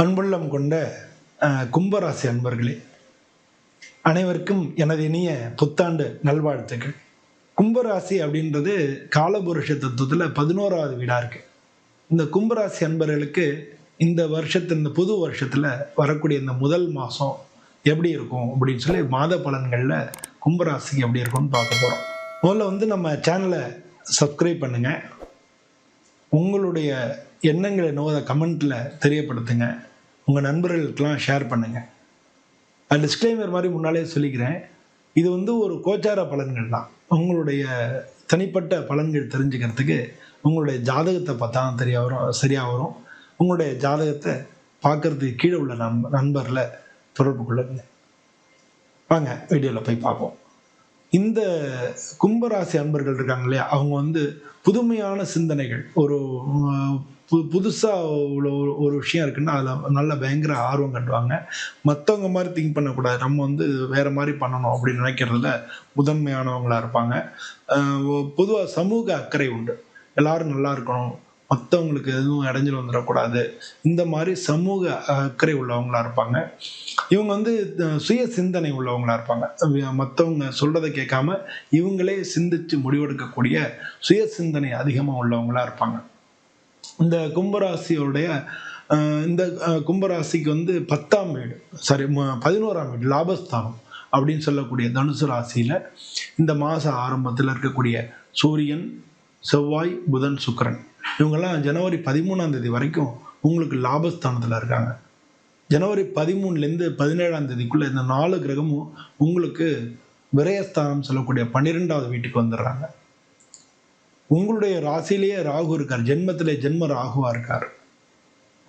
அன்புள்ளம் கொண்ட கும்பராசி அன்பர்களே அனைவருக்கும் எனது இனிய புத்தாண்டு நல்வாழ்த்துக்கள். கும்பராசி அப்படின்றது காலபுருஷ தத்துவத்தில் பதினோராவது வீடாக இருக்கு. இந்த கும்பராசி அன்பர்களுக்கு இந்த வருஷத்து இந்த புது வருஷத்தில் வரக்கூடிய இந்த முதல் மாதம் எப்படி இருக்கும் அப்படின்னு சொல்லி மாத பலன்களில் கும்பராசிக்கு எப்படி இருக்கும்னு பார்க்க போகிறோம் முதல்ல வந்து நம்ம சேனலை சப்ஸ்கிரைப் பண்ணுங்கள் உங்களுடைய எண்ணங்களை என்னவோ அதை கமெண்ட்டில் தெரியப்படுத்துங்க. உங்கள் நண்பர்களுக்கெல்லாம் ஷேர் பண்ணுங்கள் அது டிஸ்க்ளைமர் மாதிரி முன்னாலே சொல்லிக்கிறேன். இது வந்து ஒரு கோச்சார பலன்கள் தான். உங்களுடைய தனிப்பட்ட பலன்கள் தெரிஞ்சுக்கிறதுக்கு உங்களுடைய ஜாதகத்தை பார்த்தா தான் தெரிய வரும் சரியாக வரும். உங்களுடைய ஜாதகத்தை பார்க்கறதுக்கு கீழே உள்ள நண்ப நண்பரில் தொடர்பு கொள்ளுங்க. வாங்க வீடியோவில் போய் பார்ப்போம். இந்த கும்பராசி அன்பர்கள் இருக்காங்க இல்லையா? அவங்க வந்து புதுமையான சிந்தனைகள். ஒரு புது புதுசாக இவ்வளோ ஒரு விஷயம் இருக்குன்னா அதில் நல்ல பயங்கர ஆர்வம் கண்டுவாங்க. மற்றவங்க மாதிரி திங்க் பண்ணக்கூடாது. நம்ம வந்து வேறு மாதிரி பண்ணணும் அப்படின்னு நினைக்கிறதுல முதன்மையானவங்களாக இருப்பாங்க. பொதுவாக சமூக அக்கறை உண்டு. எல்லாரும் நல்லா இருக்கணும். மற்றவங்களுக்கு எதுவும் இடைஞ்சல் வந்துடக்கூடாது. இந்த மாதிரி சமூக அக்கறை உள்ளவங்களா இருப்பாங்க. இவங்க வந்து சுய சிந்தனை உள்ளவங்களா இருப்பாங்க. மற்றவங்க சொல்றதை கேட்காம இவங்களே சிந்திச்சு முடிவெடுக்கக்கூடிய சுய சிந்தனை அதிகமாக உள்ளவங்களா இருப்பாங்க. இந்த கும்பராசியோடைய இந்த கும்பராசிக்கு வந்து பத்தாம் வீடு சாரி பதினோராம் வீடு லாபஸ்தானம் அப்படின்னு சொல்லக்கூடிய தனுசு ராசியில இந்த மாச ஆரம்பத்தில் இருக்கக்கூடிய சூரியன் செவ்வாய் புதன் சுக்கரன். இவங்கெல்லாம் ஜனவரி பதிமூணாம் தேதி வரைக்கும் உங்களுக்கு லாபஸ்தானத்தில் இருக்காங்க. ஜனவரி பதிமூணுலேருந்து பதினேழாம் தேதிக்குள்ளே இந்த நாலு கிரகமும் உங்களுக்கு விரயஸ்தானம் சொல்லக்கூடிய பன்னிரெண்டாவது வீட்டுக்கு வந்துடுறாங்க. உங்களுடைய ராசியிலேயே ராகு இருக்கார். ஜென்மத்திலே ஜென்ம ராகுவா இருக்கார்.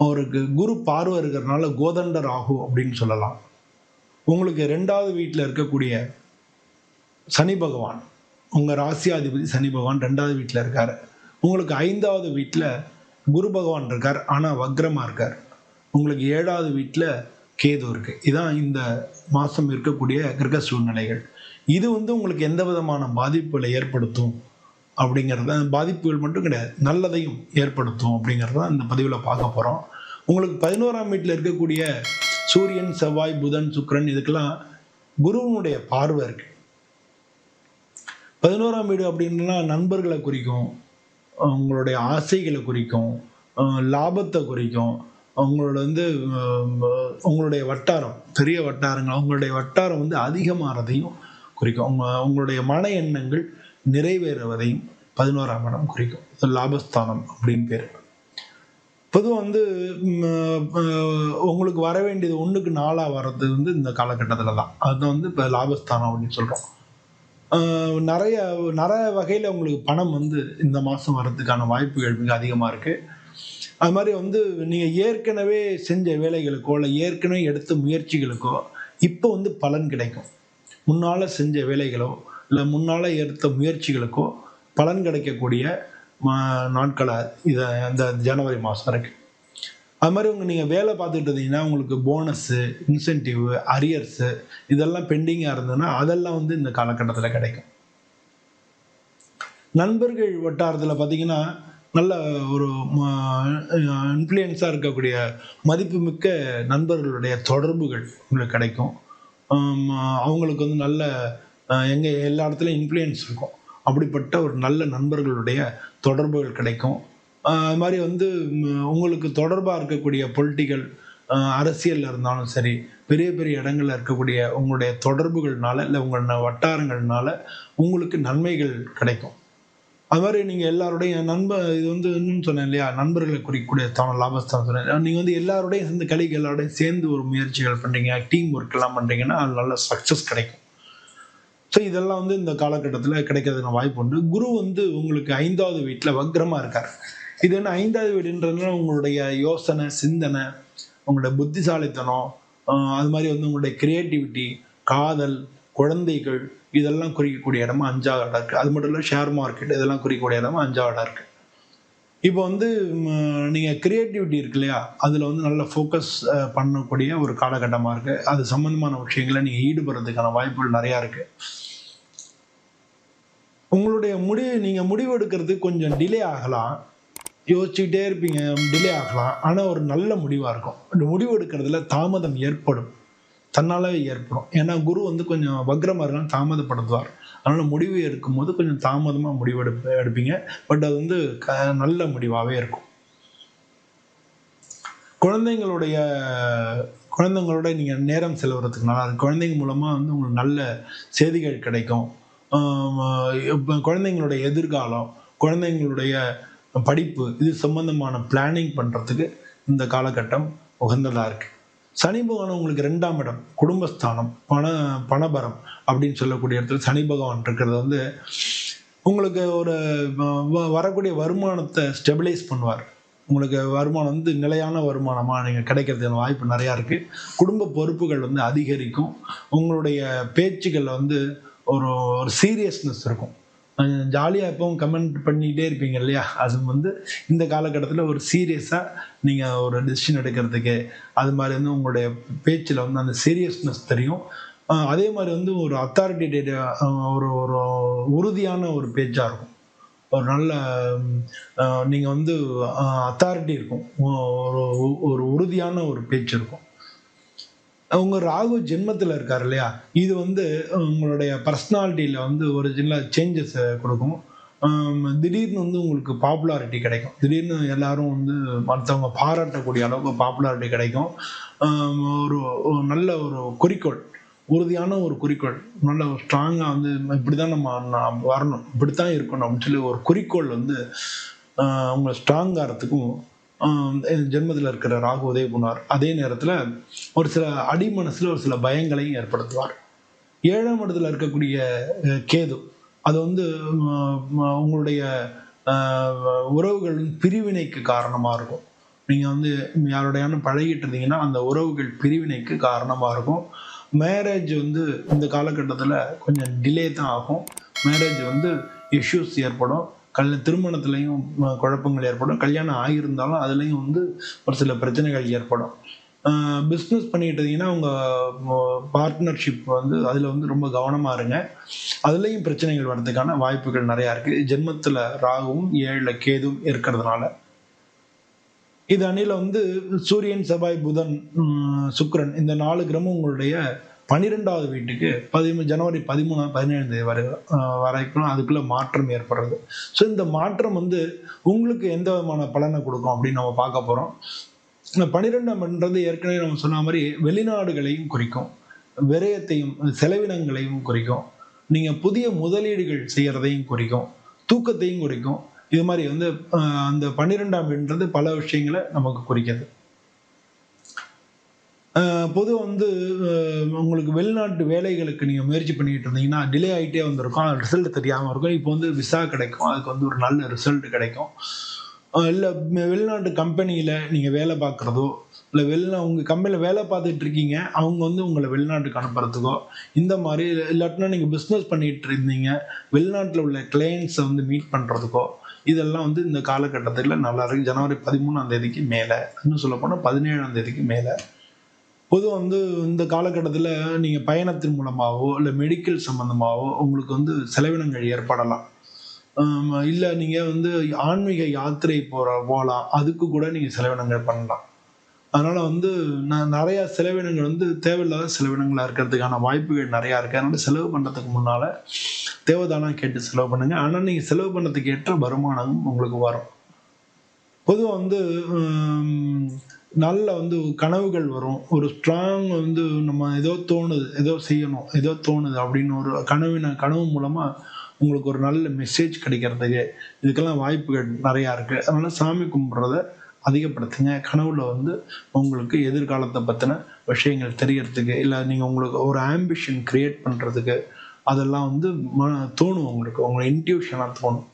அவருக்கு குரு பார்வை இருக்கிறதுனால கோதண்ட ராகு அப்படின்னு சொல்லலாம். உங்களுக்கு ரெண்டாவது வீட்டில் இருக்கக்கூடிய சனி பகவான் உங்கள் ராசியாதிபதி சனி பகவான் ரெண்டாவது வீட்டில் இருக்கார். உங்களுக்கு ஐந்தாவது வீட்டில் குரு பகவான் இருக்கார். ஆனால் வக்ரமாக இருக்கார். உங்களுக்கு ஏழாவது வீட்டில் கேது இருக்கு. இதான் இந்த மாதம் இருக்கக்கூடிய கிரக சூழ்நிலைகள். இது வந்து உங்களுக்கு எந்த விதமான பாதிப்புகளை ஏற்படுத்தும்? அப்படிங்கிறத பாதிப்புகள் மட்டும் கிடையாது. நல்லதையும் ஏற்படுத்தும் அப்படிங்கிறத இந்த பதிவில் பார்க்க போகிறோம் உங்களுக்கு பதினோராம் வீட்டில் இருக்கக்கூடிய சூரியன் செவ்வாய் புதன் சுக்கரன் இதுக்கெல்லாம் குருவனுடைய பார்வை இருக்கு. பதினோராம் வீடு அப்படின்னா நண்பர்களை குறிக்கும் உங்களுடைய ஆசைகளை குறிக்கும் லாபத்தை குறிக்கும் உங்களோட வந்து உங்களுடைய வட்டாரம் பெரிய வட்டாரங்கள் உங்களுடைய வட்டாரம் வந்து அதிகமானதையும் குறிக்கும். உங்க உங்களுடைய மன எண்ணங்கள் நிறைவேறுவதையும் பதினோராம் இடம் குறிக்கும். லாபஸ்தானம் அப்படின்னு பேர். பொதுவாக வந்து உங்களுக்கு வர வேண்டியது ஒன்றுக்கு நாளாக வர்றது வந்து இந்த காலகட்டத்தில் தான். அதுதான் வந்து இப்போ லாபஸ்தானம் அப்படின்னு சொல்கிறோம் நிறைய நிறைய வகையில் உங்களுக்கு பணம் வந்து இந்த மாதம் வர்றதுக்கான வாய்ப்புகள் மிக அதிகமாக இருக்குது அது மாதிரி வந்து நீங்கள் ஏற்கனவே செஞ்ச வேலைகளுக்கோ இல்லை ஏற்கனவே எடுத்த முயற்சிகளுக்கோ இப்போ வந்து பலன் கிடைக்கும். முன்னால் செஞ்ச வேலைகளோ இல்லை முன்னால் எடுத்த முயற்சிகளுக்கோ பலன் கிடைக்கக்கூடிய மா- நாட்களாக இதை இந்த ஜனவரி மாதம் இருக்கு அது மாதிரி உங்க நீங்கள் வேலை பார்த்துட்டு இருந்தீங்கன்னா உங்களுக்கு போனஸ்ஸு இன்சென்டிவ் அரியர்ஸு இதெல்லாம் பெண்டிங்காக இருந்ததுன்னா அதெல்லாம் வந்து இந்த காலகட்டத்தில் கிடைக்கும். நண்பர்கள் வட்டாரத்தில் பார்த்தீங்கன்னா நல்ல ஒரு இன்ஃப்ளூயன்ஸாக இருக்கக்கூடிய மதிப்புமிக்க நண்பர்களுடைய தொடர்புகள் உங்களுக்கு கிடைக்கும். அவங்களுக்கு வந்து நல்ல எங்கே எல்லா இடத்துலையும் இன்ஃப்ளூயன்ஸ் இருக்கும். அப்படிப்பட்ட ஒரு நல்ல நண்பர்களுடைய தொடர்புகள் கிடைக்கும். அது மாதிரி வந்து உங்களுக்கு தொடர்பாக இருக்கக்கூடிய பொலிட்டிக்கல் அரசியலில் இருந்தாலும் சரி பெரிய பெரிய இடங்களில் இருக்கக்கூடிய உங்களுடைய தொடர்புகள்னால இல்லை உங்கள் வட்டாரங்கள்னால உங்களுக்கு நன்மைகள் கிடைக்கும். அது மாதிரி நீங்கள் எல்லாருடைய நண்பர் இது வந்து இன்னும் சொன்னேன் இல்லையா நண்பர்களை குறிக்கக்கூடிய தவணை லாபஸ்தான் சொன்னேன். நீங்கள் வந்து எல்லாரோடையும் சேர்ந்து கலைகள் எல்லாரோடையும் சேர்ந்து ஒரு முயற்சிகள் பண்ணுறீங்க டீம் ஒர்க் எல்லாம் பண்ணுறீங்கன்னா அது நல்ல சக்ஸஸ் கிடைக்கும். ஸோ இதெல்லாம் வந்து இந்த காலகட்டத்தில் கிடைக்கிறதுக்கான வாய்ப்பு உண்டு. குரு வந்து உங்களுக்கு ஐந்தாவது வீட்டில் வக்ரமாக இருக்கார். இது என்ன ஐந்தாவது வீடுன்றதுனால உங்களுடைய யோசனை சிந்தனை உங்களுடைய புத்திசாலித்தனம் அது மாதிரி வந்து உங்களுடைய கிரியேட்டிவிட்டி காதல் குழந்தைகள் இதெல்லாம் குறிக்கக்கூடிய இடமா அஞ்சாவது இடம் இருக்குது அது மட்டும் இல்லை ஷேர் மார்க்கெட் இதெல்லாம் குறிக்கக்கூடிய இடமா அஞ்சாவது இடம் இருக்குது இப்போ வந்து நீங்கள் க்ரியேட்டிவிட்டி கிரியேட்டிவிட்டி இருக்கு இல்லையா? அதில் வந்து நல்ல ஃபோக்கஸ் பண்ணக்கூடிய ஒரு காலகட்டமாக இருக்குது அது சம்மந்தமான விஷயங்களை நீங்கள் ஈடுபடுறதுக்கான வாய்ப்புகள் நிறையா இருக்குது உங்களுடைய முடிவு நீங்கள் முடிவு எடுக்கிறதுக்கு கொஞ்சம் டிலே ஆகலாம். யோசிச்சுக்கிட்டே இருப்பீங்க டிலே ஆகலாம். ஆனால் ஒரு நல்ல முடிவாக இருக்கும். முடிவு எடுக்கிறதுல தாமதம் ஏற்படும். தன்னாலவே ஏற்படும். ஏன்னா குரு வந்து கொஞ்சம் வக்ரமாக இருக்கலாம் தாமதப்படுத்துவார். அதனால் முடிவு எடுக்கும் போது கொஞ்சம் தாமதமாக முடிவு எடுப்ப எடுப்பீங்க. பட் அது வந்து க நல்ல முடிவாகவே இருக்கும். குழந்தைங்களுடைய குழந்தைங்களோட நீங்கள் நேரம் செலவுறதுக்கு நல்லா இருக்கும் குழந்தைங்க மூலமாக வந்து உங்களுக்கு நல்ல செய்திகள் கிடைக்கும். குழந்தைங்களுடைய எதிர்காலம் குழந்தைங்களுடைய படிப்பு இது சம்பந்தமான பிளானிங் பண்ணுறதுக்கு இந்த காலகட்டம் உகந்ததாக இருக்குது சனி பகவான் உங்களுக்கு ரெண்டாம் இடம் குடும்பஸ்தானம் பண பணபரம் அப்படின்னு சொல்லக்கூடிய இடத்துல சனி பகவான் இருக்கிறது வந்து உங்களுக்கு ஒரு வ- வரக்கூடிய வருமானத்தை ஸ்டெபிலைஸ் பண்ணுவார். உங்களுக்கு வருமானம் வந்து நிலையான வருமானமாக நீங்கள் கிடைக்கிறதுக்கு வாய்ப்பு நிறையா இருக்குது குடும்ப பொறுப்புகள் வந்து அதிகரிக்கும். உங்களுடைய பேச்சுக்களில் வந்து ஒரு ஒரு சீரியஸ்னஸ் இருக்கும். ஜாலியாக எப்பவும் கமெண்ட் பண்ணிகிட்டே இருப்பீங்க இல்லையா? அது வந்து இந்த காலகட்டத்தில் ஒரு சீரியஸாக நீங்கள் ஒரு டிசிஷன் எடுக்கிறதுக்கு அது மாதிரி வந்து உங்களுடைய பேச்சில் வந்து அந்த சீரியஸ்னஸ் தெரியும். அதே மாதிரி வந்து ஒரு அத்தாரிட்டேட்டிவ் ஒரு ஒரு உறுதியான ஒரு பேச்சாக இருக்கும். ஒரு நல்ல நீங்கள் வந்து அத்தாரிட்டி இருக்கும். ஒரு ஒரு உறுதியான ஒரு பேச்சு இருக்கும். அவங்க ராகு ஜென்மத்தில் இருக்கார் இல்லையா? இது வந்து உங்களுடைய பர்சனாலிட்டியில் வந்து ஒரு சின்ன சேஞ்சஸ் கொடுக்கும். திடீர்னு வந்து உங்களுக்கு பாப்புலாரிட்டி கிடைக்கும். திடீர்னு எல்லாரும் வந்து மற்றவங்க பாராட்டக்கூடிய அளவுக்கு பாப்புலாரிட்டி கிடைக்கும். ஒரு நல்ல ஒரு குறிக்கோள் உறுதியான ஒரு குறிக்கோள் நல்ல ஒரு ஸ்ட்ராங்காக வந்து இப்படி தான் நம்ம நான் வரணும். இப்படி தான் இருக்கணும் அப்படின்னு சொல்லி ஒரு குறிக்கோள் வந்து அவங்க ஸ்ட்ராங் ஆகிறதுக்கும் ஜென்மத்தில் இருக்கிற ராகு உதவி பண்ணுவார் அதே நேரத்தில் ஒரு சில அடிமனசில் ஒரு சில பயங்களையும் ஏற்படுத்துவார். ஏழாம் இடத்துல இருக்கக்கூடிய கேது அது வந்து உங்களுடைய உறவுகள் உறவுகளின் பிரிவினைக்கு காரணமாக இருக்கும். நீங்கள் வந்து யாரோடையான பழகிட்டு இருந்தீங்கன்னா அந்த உறவுகள் பிரிவினைக்கு காரணமாக இருக்கும். மேரேஜ் வந்து இந்த காலகட்டத்தில் கொஞ்சம் டிலே தான் ஆகும். மேரேஜ் வந்து இஷ்யூஸ் ஏற்படும். கல் திருமணத்துலேயும் குழப்பங்கள் ஏற்படும். கல்யாணம் ஆகியிருந்தாலும் அதுலேயும் வந்து ஒரு சில பிரச்சனைகள் ஏற்படும். பிஸ்னஸ் பண்ணிட்டு இருந்தீங்கன்னா உங்கள் பார்ட்னர்ஷிப் வந்து அதில் வந்து ரொம்ப கவனமாக இருங்க. அதுலேயும் பிரச்சனைகள் வர்றதுக்கான வாய்ப்புகள் நிறையா இருக்குது ஜென்மத்தில் ராகுவும் ஏழில் கேதுவும் இருக்கிறதுனால. இது அணியில் வந்து சூரியன் செவ்வாய் புதன் சுக்ரன் இந்த நாலு கிரமம் உங்களுடைய பன்னிரெண்டாவது வீட்டுக்கு பதிமூ ஜனவரி பதிமூணு பதினேழு தேதி வரை வரைக்கும் அதுக்குள்ள மாற்றம் ஏற்படுறது. ஸோ இந்த மாற்றம் வந்து உங்களுக்கு எந்த விதமான பலனை கொடுக்கும் அப்படின்னு நம்ம பார்க்க போகிறோம் இந்த பன்னிரெண்டாம்ன்றது ஏற்கனவே நம்ம சொன்ன மாதிரி வெளிநாடுகளையும் குறிக்கும். விரயத்தையும் செலவினங்களையும் குறிக்கும். நீங்கள் புதிய முதலீடுகள் செய்கிறதையும் குறிக்கும். தூக்கத்தையும் குறிக்கும். இது மாதிரி வந்து அந்த பன்னிரெண்டாம் வீடுன்றது பல விஷயங்களை நமக்கு குறிக்கிறது பொதுவாக வந்து உங்களுக்கு வெளிநாட்டு வேலைகளுக்கு நீங்கள் முயற்சி பண்ணிகிட்டு இருந்தீங்கன்னா டிலே ஆகிட்டே வந்திருக்கும். ரிசல்ட் தெரியாமல் இருக்கும். இப்போ வந்து விசா கிடைக்கும். அதுக்கு வந்து ஒரு நல்ல ரிசல்ட் கிடைக்கும். இல்லை வெளிநாட்டு கம்பெனியில் நீங்கள் வேலை பார்க்குறதோ இல்லை வெளிநா உங்கள் கம்பெனியில் வேலை பார்த்துட்டு இருக்கீங்க. அவங்க வந்து உங்களை வெளிநாட்டுக்கு அனுப்புறதுக்கோ இந்த மாதிரி இல்லாட்டினா நீங்கள் பிஸ்னஸ் பண்ணிகிட்டு இருந்தீங்க. வெளிநாட்டில் உள்ள கிளையண்ட்ஸை வந்து மீட் பண்ணுறதுக்கோ இதெல்லாம் வந்து இந்த காலகட்டத்தில் நல்லா இருக்கு. ஜனவரி பதிமூணாம் தேதிக்கு மேலே இன்னும் சொல்லப்போனால் பதினேழாம் தேதிக்கு மேலே பொதுவாக வந்து இந்த காலகட்டத்தில் நீங்கள் பயணத்தின் மூலமாகவோ இல்லை மெடிக்கல் சம்மந்தமாகவோ உங்களுக்கு வந்து செலவினங்கள் ஏற்படலாம். இல்லை நீங்கள் வந்து ஆன்மீக யாத்திரை போகிற போகலாம் அதுக்கு கூட நீங்கள் செலவினங்கள் பண்ணலாம். அதனால் வந்து நான் நிறையா செலவினங்கள் வந்து தேவையில்லாத செலவினங்களாக இருக்கிறதுக்கான வாய்ப்புகள் நிறையா இருக்குது அதனால் செலவு பண்ணுறதுக்கு முன்னால் தேவைதானா கேட்டு செலவு பண்ணுங்கள் ஆனால் நீங்கள் செலவு பண்ணுறதுக்கு ஏற்ற வருமானமும் உங்களுக்கு வரும். பொதுவாக வந்து நல்ல வந்து கனவுகள் வரும். ஒரு ஸ்ட்ராங் வந்து நம்ம ஏதோ தோணுது ஏதோ செய்யணும் ஏதோ தோணுது அப்படின்னு ஒரு கனவின கனவு மூலமாக உங்களுக்கு ஒரு நல்ல மெசேஜ் கிடைக்கிறதுக்கு இதுக்கெல்லாம் வாய்ப்புகள் நிறையா இருக்குது அதனால் சாமி கும்பிட்றத அதிகப்படுத்துங்க. கனவுல வந்து உங்களுக்கு எதிர்காலத்தை பற்றின விஷயங்கள் தெரியறதுக்கு இல்லை நீங்கள் உங்களுக்கு ஒரு ஆம்பிஷன் க்ரியேட் பண்ணுறதுக்கு அதெல்லாம் வந்து ம தோணும் உங்களுக்கு. உங்களை இன்ட்யூஷனாக தோணும்.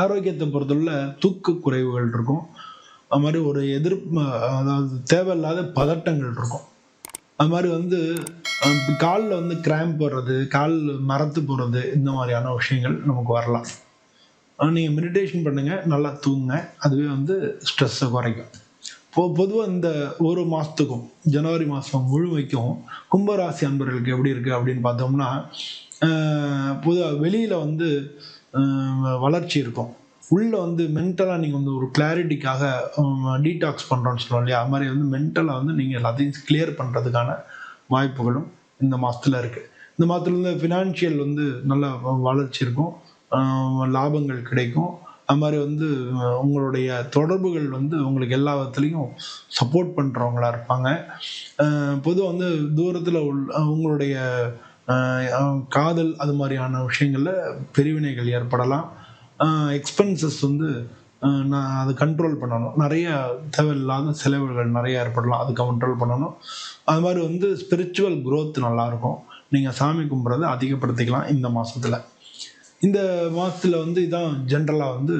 ஆரோக்கியத்தை பொறுத்தவரை தூக்க குறைவுகள் இருக்கும். அது மாதிரி ஒரு எதிர் அதாவது தேவையில்லாத பதட்டங்கள் இருக்கும். அது மாதிரி வந்து காலில் வந்து கிராம்ப் போடுறது கால் மரத்து போகிறது இந்த மாதிரியான விஷயங்கள் நமக்கு வரலாம். நீங்கள் மெடிடேஷன் பண்ணுங்கள் நல்லா தூங்குங்க. அதுவே வந்து ஸ்ட்ரெஸ்ஸை குறைக்கும். இப்போ பொதுவாக இந்த ஒரு மாதத்துக்கும் ஜனவரி மாதம் முழுமைக்கும் கும்பராசி அன்பர்களுக்கு எப்படி இருக்குது அப்படின்னு பார்த்தோம்னா பொதுவாக வெளியில் வந்து வளர்ச்சி இருக்கும். உள்ளே வந்து மென்டலாக நீங்கள் வந்து ஒரு கிளாரிட்டிக்காக டீடாக்ஸ் பண்ணுறோன்னு சொல்லுவோம் இல்லையா? அது மாதிரி வந்து மென்டலாக வந்து நீங்கள் எல்லாத்தையும் கிளியர் பண்ணுறதுக்கான வாய்ப்புகளும் இந்த மாதத்தில் இருக்குது இந்த மாதத்துல வந்து ஃபினான்ஷியல் வந்து நல்ல வளர்ச்சி இருக்கும். லாபங்கள் கிடைக்கும். அது மாதிரி வந்து உங்களுடைய தொடர்புகள் வந்து உங்களுக்கு எல்லா விதத்துலேயும் சப்போர்ட் பண்ணுறவங்களா இருப்பாங்க. பொதுவாக வந்து தூரத்தில் உள் உங்களுடைய காதல் அது மாதிரியான விஷயங்களில் பிரிவினைகள் ஏற்படலாம். எக்ஸ்பென்சஸ் வந்து நான் அதை கண்ட்ரோல் பண்ணணும். நிறைய தேவையில்லாத செலவுகள் நிறைய ஏற்படலாம். அது கண்ட்ரோல் பண்ணணும். அது மாதிரி வந்து ஸ்பிரிச்சுவல் க்ரோத் நல்லாயிருக்கும். நீங்கள் சாமி கும்பிட்றத அதிகப்படுத்திக்கலாம் இந்த மாதத்தில் இந்த மாதத்தில் வந்து இதான் ஜென்ரலாக வந்து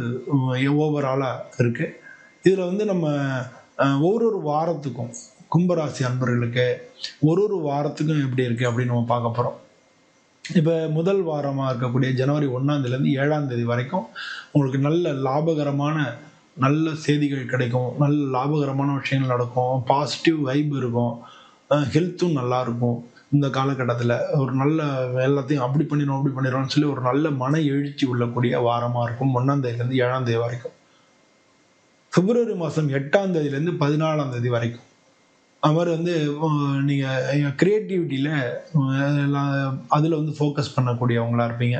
ஓவராலாக இருக்குது இதில் வந்து நம்ம அஹ், ஒரு ஒரு வாரத்துக்கும் கும்பராசி அன்பர்களுக்கு ஒரு ஒரு வாரத்துக்கும் எப்படி இருக்குது அப்படின்னு நம்ம பார்க்க போகிறோம் இப்போ முதல் வாரமாக இருக்கக்கூடிய ஜனவரி ஒன்றாந்தேதிலேருந்து ஏழாம் தேதி வரைக்கும் உங்களுக்கு நல்ல லாபகரமான நல்ல செய்திகள் கிடைக்கும். நல்ல லாபகரமான விஷயங்கள் நடக்கும். பாசிட்டிவ் வைப் இருக்கும். ஹெல்த்தும் நல்லா இருக்கும். இந்த காலகட்டத்தில் ஒரு நல்ல எல்லாத்தையும் அப்படி பண்ணிடும் அப்படி பண்ணிடும்னு சொல்லி ஒரு நல்ல மன எழுச்சி உள்ளக்கூடிய வாரமாக இருக்கும். ஒன்றாம் தேதியிலேருந்து ஏழாம் தேதி வரைக்கும். பிப்ரவரி மாதம் எட்டாம் தேதியிலேருந்து பதினாலாம் தேதி வரைக்கும். அது மாதிரி வந்து நீங்கள் க்ரியேட்டிவிட்டியில் எல்லாம் அதில் வந்து ஃபோக்கஸ் பண்ணக்கூடியவங்களா இருப்பீங்க.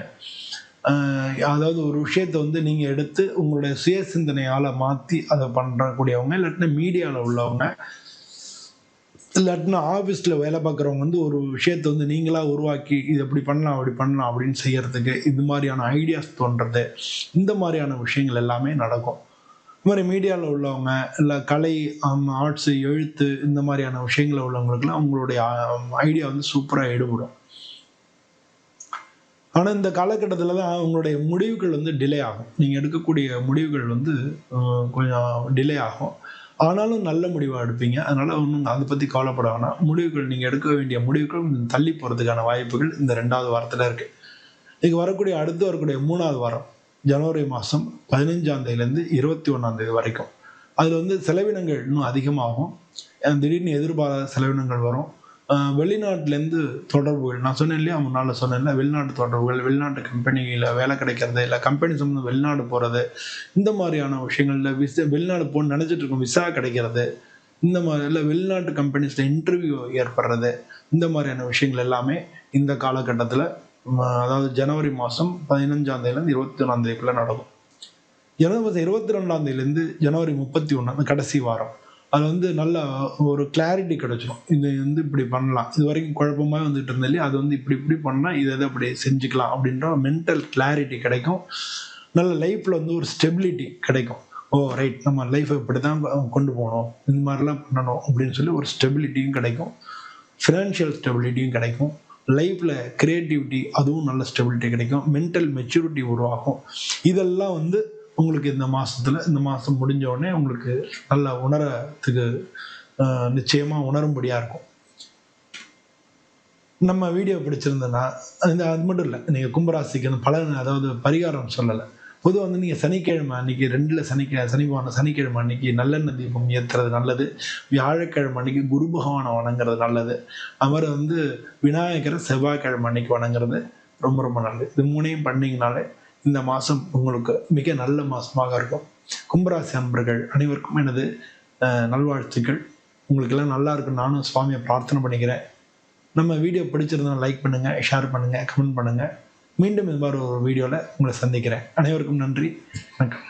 அதாவது ஒரு விஷயத்தை வந்து நீங்கள் எடுத்து உங்களுடைய சுய சிந்தனையால் மாற்றி அதை பண்ணுறக்கூடியவங்க இல்லாட்டினா மீடியாவில் உள்ளவங்க இல்லாட்டினா ஆஃபீஸில் வேலை பார்க்குறவங்க வந்து ஒரு விஷயத்தை வந்து நீங்களாக உருவாக்கி இது இப்படி பண்ணலாம் அப்படி பண்ணலாம் அப்படின்னு செய்யறதுக்கு இது மாதிரியான ஐடியாஸ் தோன்றது இந்த மாதிரியான விஷயங்கள் எல்லாமே நடக்கும். இது மாதிரி மீடியாவில் உள்ளவங்க இல்லை கலை ஆர்ட்ஸு எழுத்து இந்த மாதிரியான விஷயங்களில் உள்ளவங்களுக்குலாம் அவங்களுடைய ஐடியா வந்து சூப்பராக ஈடுபடும். ஆனால் இந்த காலகட்டத்தில் தான் உங்களுடைய முடிவுகள் வந்து டிலே ஆகும். நீங்கள் எடுக்கக்கூடிய முடிவுகள் வந்து கொஞ்சம் டிலே ஆகும். ஆனாலும் நல்ல முடிவாக எடுப்பீங்க. அதனால் ஒன்றும் அதை பற்றி கவலைப்பட வேணாம். முடிவுகள் நீங்கள் எடுக்க வேண்டிய முடிவுகள் தள்ளி போகிறதுக்கான வாய்ப்புகள் இந்த ரெண்டாவது வாரத்தில் இருக்குது இதுக்கு வரக்கூடிய அடுத்து வரக்கூடிய மூணாவது வாரம் ஜனவரி மாதம் பதினஞ்சாம் தேதியிலேருந்து இருபத்தி ஒன்றாம் தேதி வரைக்கும். அதில் வந்து செலவினங்கள் இன்னும் அதிகமாகும். திடீர்னு எதிர்பாராத செலவினங்கள் வரும். வெளிநாட்டிலேருந்து தொடர்புகள் நான் சொன்னேன் இல்லையா முன்னால் சொன்னேன்ல வெளிநாட்டு தொடர்புகள் வெளிநாட்டு கம்பெனியில் வேலை கிடைக்கிறது இல்லை கம்பெனி சம்மந்தம் வெளிநாடு போகிறது இந்த மாதிரியான விஷயங்களில் விசா வெளிநாடு போகணும்னு நினச்சிட்டு இருக்கோம் விசா கிடைக்கிறது இந்த மாதிரி இல்லை வெளிநாட்டு கம்பெனிஸில் இன்டர்வியூ ஏற்படுறது இந்த மாதிரியான விஷயங்கள் எல்லாமே இந்த காலகட்டத்தில் அதாவது ஜனவரி மாதம் பதினஞ்சாம் தேதியிலேருந்து இருபத்தி ஒன்றாம் தேதிக்குள்ளே நடக்கும். ஜனவரி இருபத்தி ரெண்டாம் தேதியிலேருந்து ஜனவரி முப்பத்தி ஒன்று அந்த கடைசி வாரம். அது வந்து நல்ல ஒரு கிளாரிட்டி கிடைச்சிடும் இது வந்து இப்படி பண்ணலாம். இது வரைக்கும் குழப்பமாக வந்துட்டு இருந்தது இல்லையா? அது வந்து இப்படி இப்படி பண்ணால் இதை இதை அப்படி செஞ்சுக்கலாம் அப்படின்ற மென்டல் கிளாரிட்டி கிடைக்கும். நல்ல லைஃப்பில் வந்து ஒரு ஸ்டெபிலிட்டி கிடைக்கும். ஓ ரைட் நம்ம லைஃப்பை இப்படி தான் கொண்டு போகணும். இந்த மாதிரிலாம் பண்ணணும் அப்படின்னு சொல்லி ஒரு ஸ்டெபிலிட்டியும் கிடைக்கும். ஃபினான்ஷியல் ஸ்டெபிலிட்டியும் கிடைக்கும். லைஃப்பில் க்ரியேட்டிவிட்டி அதுவும் நல்ல ஸ்டெபிலிட்டி கிடைக்கும். மென்டல் மெச்சூரிட்டி உருவாகும். இதெல்லாம் வந்து உங்களுக்கு இந்த மாதத்தில் இந்த மாதம் முடிஞ்ச உடனே உங்களுக்கு நல்ல உணரத்துக்கு நிச்சயமாக உணரும்படியாக இருக்கும். நம்ம வீடியோ பிடிச்சிருந்ததுன்னா இந்த அது மட்டும் இல்லை நீங்கள் கும்பராசிக்கு அந்த பலன் அதாவது பரிகாரம் சொல்லலை. பொதுவாக வந்து நீங்கள் சனிக்கிழமை அன்னைக்கு ரெண்டில் சனிக்கிழமை சனிபகவான சனிக்கிழமை அன்னைக்கு நல்லெண்ணெய் தீபம் ஏற்றுறது நல்லது. வியாழக்கிழமை அன்னைக்கு குரு பகவானை வணங்குறது நல்லது. அது வந்து விநாயகரை செவ்வாய்க்கிழமை அன்னைக்கு வணங்குறது ரொம்ப ரொம்ப நல்லது. இது மூணையும் பண்ணிங்கனாலே இந்த மாதம் உங்களுக்கு மிக நல்ல மாதமாக இருக்கும். கும்பராசி அன்பர்கள் அனைவருக்கும் எனது நல்வாழ்த்துக்கள். உங்களுக்கெல்லாம் நல்லா இருக்கும் நானும் சுவாமியை பிரார்த்தனை பண்ணிக்கிறேன். நம்ம வீடியோ பிடிச்சிருந்தா லைக் பண்ணுங்கள் ஷேர் பண்ணுங்கள் கமெண்ட் பண்ணுங்கள் மீண்டும் இது மாதிரி ஒரு வீடியோவில் உங்களை சந்திக்கிறேன். அனைவருக்கும் நன்றி. வணக்கம்.